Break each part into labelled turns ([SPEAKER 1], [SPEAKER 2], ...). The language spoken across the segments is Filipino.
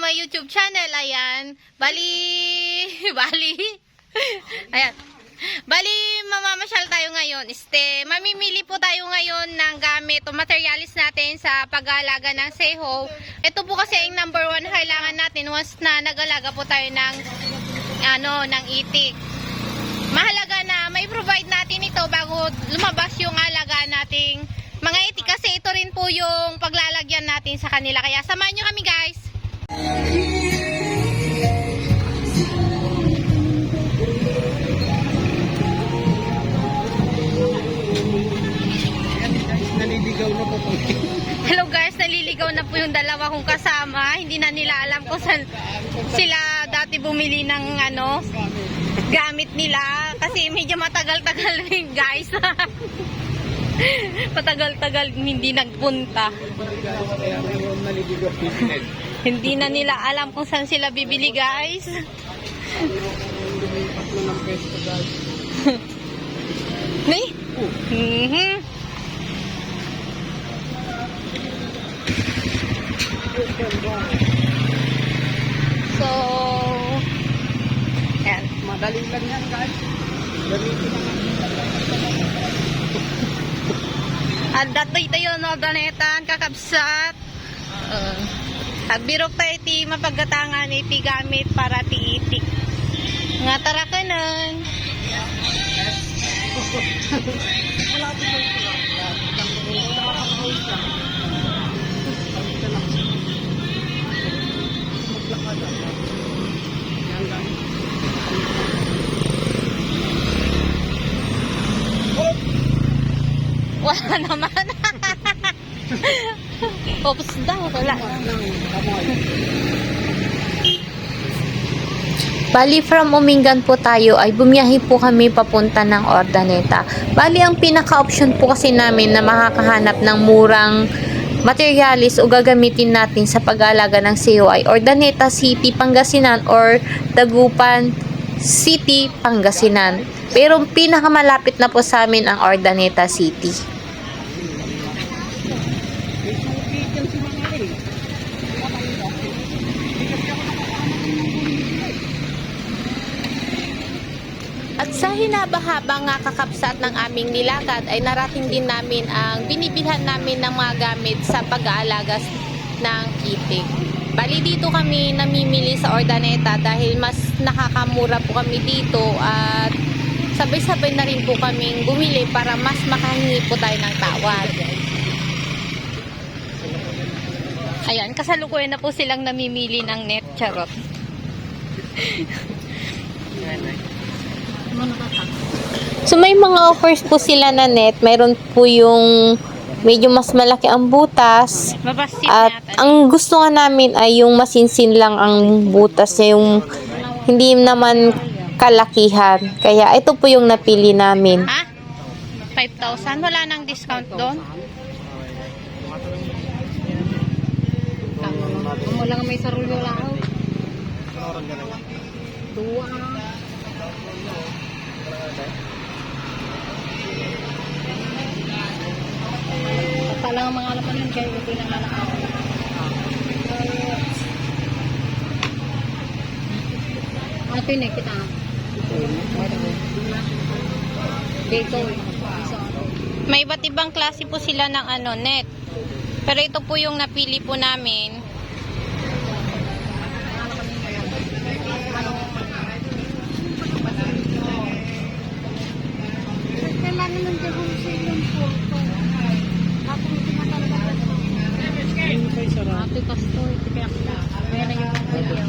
[SPEAKER 1] my YouTube channel. Ayan. Bali, bali. Ayan. Bali, mamamasyal tayo ngayon. Este, mamimili po tayo ngayon ng gamit o materialis natin sa pag-aalaga ng seho. Ito po kasi ang number one kailangan natin once na nag-alaga po tayo ng ano, ng itik. Mahalaga na may provide natin ito bago lumabas yung alaga nating mga itik kasi ito rin po yung paglalagyan natin sa kanila. Kaya samahan nyo kami guys. Hello guys, naliligaw na po yung dalawa kong kasama. Hindi na nila alam kung saan sila dati bumili ng ano, gamit nila. Kasi medyo matagal-tagal rin guys. Matagal-tagal hindi nagpunta. Hindi na nila alam kung saan sila bibili guys. May? Mhm. So, yan.
[SPEAKER 2] Madali lang yan guys. Gamitin lang
[SPEAKER 1] At datoy tayo no, danetan, kakabsat. Uh, Hagbirok tayo ti mapagatangan iti gamit para ti itik. Nga tara ka nun. Wala naman. Oops daw, wala.
[SPEAKER 3] Bali from Umingan po tayo ay bumiyahe po kami papunta ng Ordaneta. Bali ang pinaka-option po kasi namin na makakahanap ng murang materialis o gagamitin natin sa pag-aalaga ng ay Ordaneta City, Pangasinan or Dagupan City, Pangasinan. Pero pinakamalapit na po sa amin ang Ordaneta City.
[SPEAKER 1] Sa hinabahaba nga kakapsat ng aming nilakad ay narating din namin ang binibilhan namin ng mga gamit sa pag-aalaga ng itik. Bali dito kami namimili sa Ordaneta dahil mas nakakamura po kami dito at sabay-sabay na rin po kaming bumili para mas makahingi po tayo ng tawad. Ayan, kasalukuyan na po silang namimili ng net charot.
[SPEAKER 3] So may mga offers po sila na net. Mayroon po yung medyo mas malaki ang butas. At ang gusto nga namin ay yung masinsin lang ang butas niya, yung hindi naman kalakihan. Kaya ito po yung napili namin.
[SPEAKER 1] Ha? 5,000? Wala nang discount doon?
[SPEAKER 4] Mo lang may sarulyo lang. Dua. Basta lang ang mga laman yun, kaya ito lang anak ako. Ano ito yun kita? Dito.
[SPEAKER 1] May iba't ibang klase po sila ng ano, net. Pero ito po yung napili po namin.
[SPEAKER 4] Kailan naman dyan kung sila yung photo? Ako may tinatalaga ko.
[SPEAKER 2] Ano kayo sarap?
[SPEAKER 4] Ate Pasto, ito kaya kita. Kaya na yung video.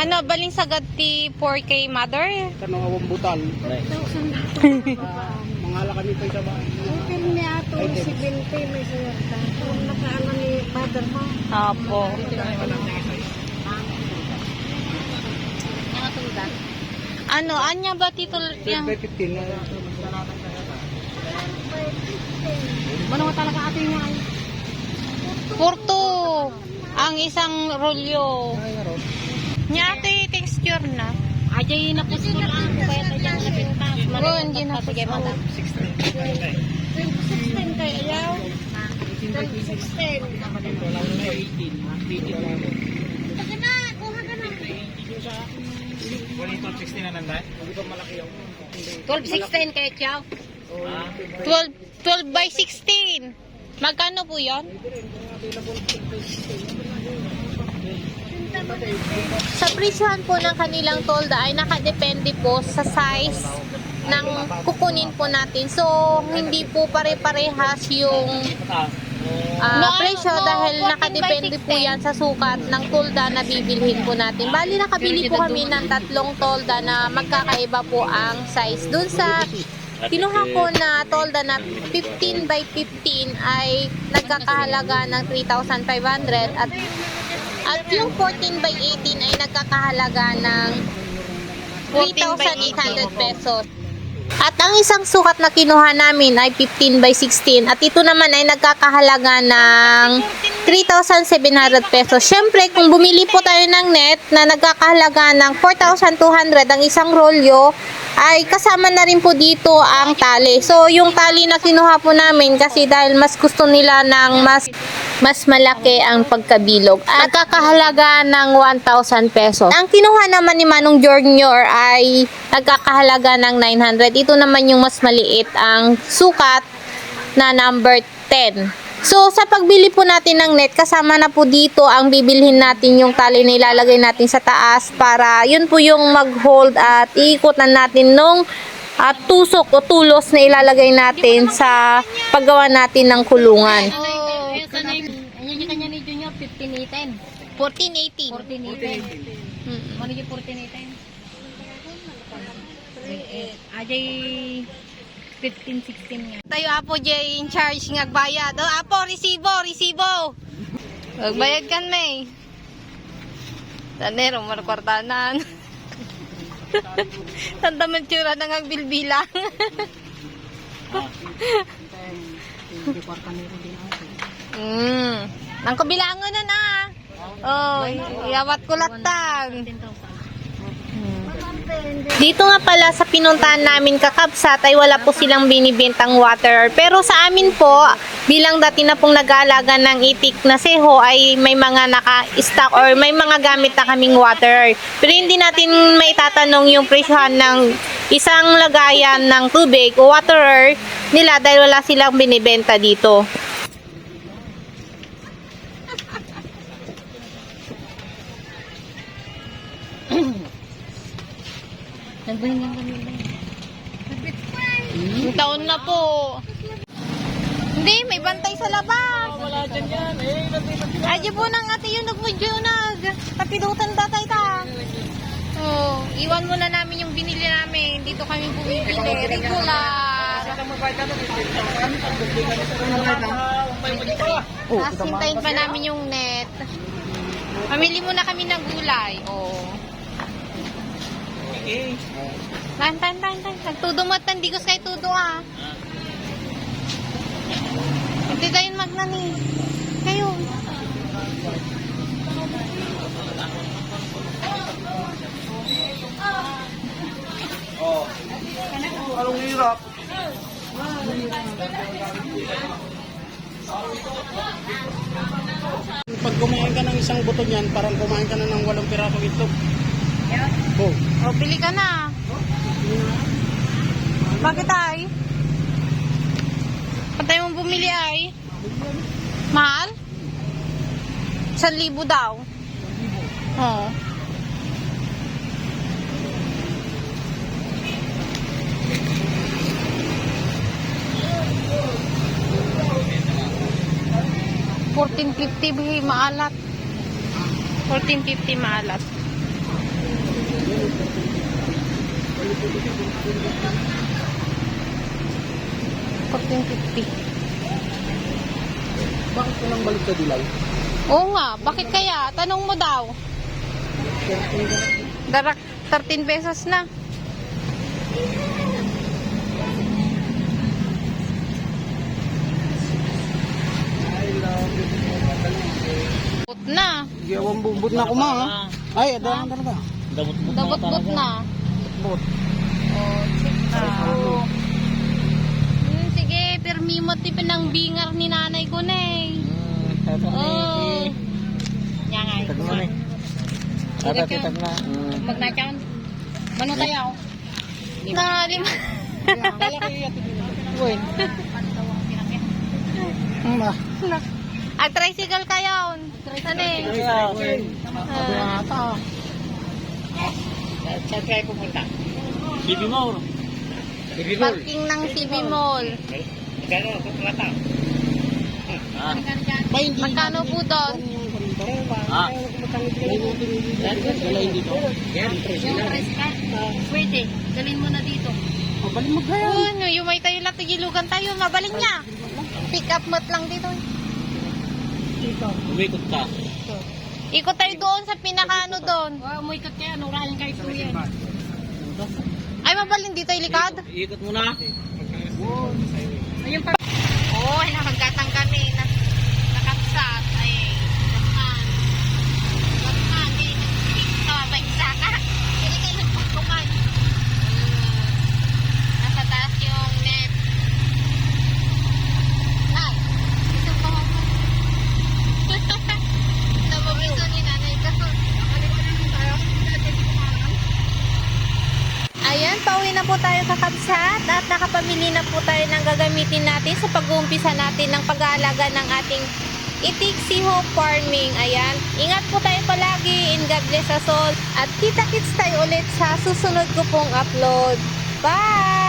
[SPEAKER 1] Ano, baling sagad ti 4K mother?
[SPEAKER 2] Tanong awang butal. Mangala kami pa sa bahay.
[SPEAKER 4] Okay ni ato si Binte may suwerte. Kung nakaalam ni father mo. Atuldan.
[SPEAKER 1] Ano, anya ba titol yung...
[SPEAKER 2] 15 na.
[SPEAKER 4] Ano mo talaga ato yung ay?
[SPEAKER 1] Purto. Ang isang rolyo.
[SPEAKER 2] Ay.
[SPEAKER 1] Nya ate texture na.
[SPEAKER 4] Ajay na po ko lang. Kaya tayo sa pintas.
[SPEAKER 1] Oo, hindi na.
[SPEAKER 4] Sige, mata.
[SPEAKER 2] 16.
[SPEAKER 4] 16 kayo ayaw. 16.
[SPEAKER 2] Ito lang na 18. 18 lang ako.
[SPEAKER 4] Sige na, kuha ka na.
[SPEAKER 2] 18 yung sa akin. Wala ito 16 na nanday? Hindi ba malaki yung...
[SPEAKER 1] 12.16 kay Chow.
[SPEAKER 2] Ah,
[SPEAKER 1] 12, 12 by 16. Magkano po yon?
[SPEAKER 3] Sa presyohan po ng kanilang tolda ay nakadepende po sa size ng kukunin po natin. So, hindi po pare-parehas yung
[SPEAKER 1] No,
[SPEAKER 3] presyo dahil
[SPEAKER 1] 14 by
[SPEAKER 3] nakadepende po
[SPEAKER 1] 16.
[SPEAKER 3] yan sa sukat ng tolda na bibilhin po natin. Bali, nakabili po kami ng tatlong tolda na magkakaiba po ang size. Doon sa kinuha ko na tolda na 15 by 15 ay nagkakahalaga ng 3,500 at at yung 14 by 18 ay nagkakahalaga ng 3,800 pesos. At ang isang sukat na kinuha namin ay 15 by 16 at ito naman ay nagkakahalaga ng 3,700 pesos. Siyempre, kung bumili po tayo ng net na nagkakahalaga ng 4,200 ang isang rolyo, ay kasama na rin po dito ang tali. So, yung tali na kinuha po namin kasi dahil mas gusto nila ng mas mas malaki ang pagkabilog. At nagkakahalaga ng 1,000 pesos. Ang kinuha naman ni Manong Junior ay nagkakahalaga ng 900. Ito naman yung mas maliit ang sukat na number 10. So, sa pagbili po natin ng net, kasama na po dito ang bibilhin natin yung tali na ilalagay natin sa taas para yun po yung mag-hold at iikutan natin nung at tusok o tulos na ilalagay natin sa paggawa natin ng kulungan.
[SPEAKER 1] Oh,
[SPEAKER 4] Ayan yung kanya ni Junior, 1518.
[SPEAKER 1] 14.18.
[SPEAKER 4] 1418.
[SPEAKER 1] Mm.
[SPEAKER 4] Ano yung 1418? Eh, Ajay 1516 nga.
[SPEAKER 1] Tayo apo Jay in charge ng bayad. Oh, apo, resibo, resibo. Magbayad kan may. Tanero, markwartanan. Tanda man tsura ng agbilbilang. mm. Nang kabilangan na na. Oh, yawat kulatan.
[SPEAKER 4] 10,000.
[SPEAKER 3] Dito nga pala sa pinuntahan namin kakabsat ay wala po silang binibintang water. Pero sa amin po, bilang dati na pong nag-aalaga ng itik na seho ay may mga naka-stock or may mga gamit na kaming water. Pero hindi natin may tatanong yung presyohan ng isang lagayan ng tubig o waterer nila dahil wala silang binibenta dito.
[SPEAKER 4] Nagbahingan kami ba?
[SPEAKER 1] Taon na po. Hindi, may bantay sa labas.
[SPEAKER 2] Wala dyan yan. Eh, nandito
[SPEAKER 1] Adyo po nang ate yung nagmudyo nag. Kapidutan tatay ta. Oh, iwan muna namin yung binili namin. Dito kami bumibili. Regular. Tapos hintayin pa namin yung net. Pamili muna kami ng gulay. Oh.
[SPEAKER 2] Okay.
[SPEAKER 1] Tan, tan, tan, tan. Nagtudo mo at tandigos kay tudo ah. Hindi tayo magnani. Kayo.
[SPEAKER 2] Oh. Anong hirap? Pag kumain ka ng isang buto niyan, parang kumain ka na ng walong pirasong itlog. Oh.
[SPEAKER 1] O, bili ka na. Bakit ay? Patay mong bumili ay? Mahal? Isang libo daw. Oo. Fourteen fifty maalat. Fourteen fifty maalat. Fourteen fifty.
[SPEAKER 2] Bakit ko nang balik sa dilay?
[SPEAKER 1] Oo nga, bakit kaya? Tanong mo daw. Darak 13 pesos na. But na.
[SPEAKER 2] Gawang bubot na ako ma. ha? Ay, ada na talaga.
[SPEAKER 1] Dabot-but na.
[SPEAKER 2] Bot.
[SPEAKER 1] Oh, check na. Hmm, sige, permi namimot tipin ng bingar ni nanay ko na eh. Oh. Yan nga.
[SPEAKER 2] Tag na eh. Tata titag na.
[SPEAKER 1] Pag na-count, mano tayo? Na, lima.
[SPEAKER 2] Uy. Ma.
[SPEAKER 1] At tricycle kayo. Ano eh? Ah.
[SPEAKER 2] Ata. Saan kaya pupunta? Bibi Mall.
[SPEAKER 1] Parking ng CB Mall.
[SPEAKER 2] Magkano ako plata? Ah.
[SPEAKER 1] Magkano po doon?
[SPEAKER 2] Ah.
[SPEAKER 1] Pwede. Dalhin mo na dito.
[SPEAKER 2] O, balik mo kaya.
[SPEAKER 1] Oo, no, yung may tayo lang tigilugan tayo. Mabaling niya. Pick up mat lang dito.
[SPEAKER 2] Umikot ka.
[SPEAKER 1] Ikot tayo doon sa pinakaano doon.
[SPEAKER 4] Wow, mo ikot kaya, nurahin kayo po yan.
[SPEAKER 1] Ay, mabaling dito ilikad.
[SPEAKER 2] Ikot mo na.
[SPEAKER 4] Ayun pa.
[SPEAKER 1] Oh, nakagkatang kami. Na, nakapsat. Ay, lakman. Lakman. Di, dito, bagsa ka. Hindi kayo nagpagkuman. Nasa taas yung net. Ay, isang bahag mo. Nababiso ni nanay ko. Ayan, pauwi na po tayo kakabsat at nakapamili na po tayo ng gagamitin natin sa pag-uumpisa natin ng pag-aalaga ng ating itik siho farming. Ayan, ingat po tayo palagi in God bless us all at kita-kits tayo ulit sa susunod ko pong upload. Bye!